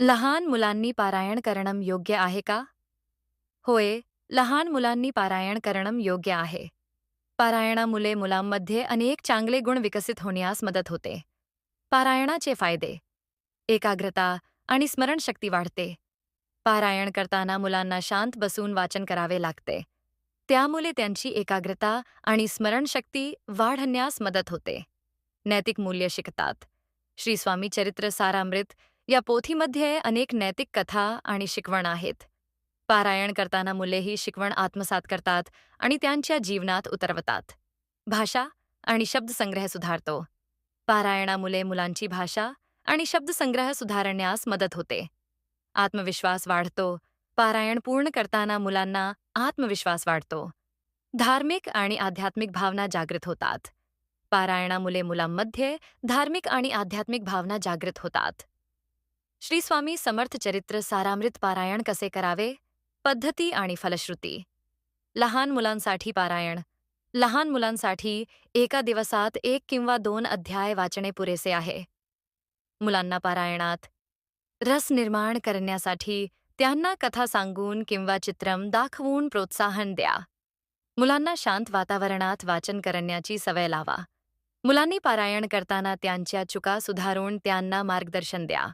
लहान मुलांनी पारायण करणं योग्य आहे का? होय लहान मुलांनी पारायण करणं योग्य आहे. पारायणामुळे मुलांमध्ये अनेक चांगले गुण विकसित होण्यास मदत होते. पारायणाचे फायदे एकाग्रता आणि स्मरणशक्ती वाढते. पारायण करताना मुलांना शांत बसून वाचन करावे लागते. त्यामुळे त्यांची एकाग्रता आणि स्मरणशक्ती वाढण्यास मदत होते. नैतिक मूल्य शिकतात. श्री स्वामी चरित्र सारामृत या पोथीमध्ये अनेक नैतिक कथा आणि शिकवण आहेत. पारायण करताना मुले ही शिकवण आत्मसात करतात आणि त्यांच्या जीवनात उतरवतात. भाषा आणि शब्दसंग्रह सुधारतो. पारायणामुळे मुलांची भाषा आणि शब्दसंग्रह सुधारण्यास मदत होते. आत्मविश्वास वाढतो. पारायण पूर्ण करताना मुलांना आत्मविश्वास वाढतो. धार्मिक आणि आध्यात्मिक भावना जागृत होतात. पारायणामुळे मुलांमध्ये धार्मिक आणि आध्यात्मिक भावना जागृत होतात. श्री स्वामी समर्थ चरित्र सारामृत पारायण कसे करावे? पद्धती आणि फलश्रुती. लहान मुलांसाठी पारायण. लहान मुलांसाठी एका दिवसात एक किंवा दोन अध्याय वाचणे पुरेसे आहे. मुलांना पारायणात रस निर्माण करण्यासाठी त्यांना कथा सांगून किंवा चित्रम दाखवून प्रोत्साहन द्या. मुलांना शांत वातावरणात वाचन करण्याची सवय लावा. मुलांनी पारायण करताना त्यांच्या चुका सुधारून त्यांना मार्गदर्शन द्या.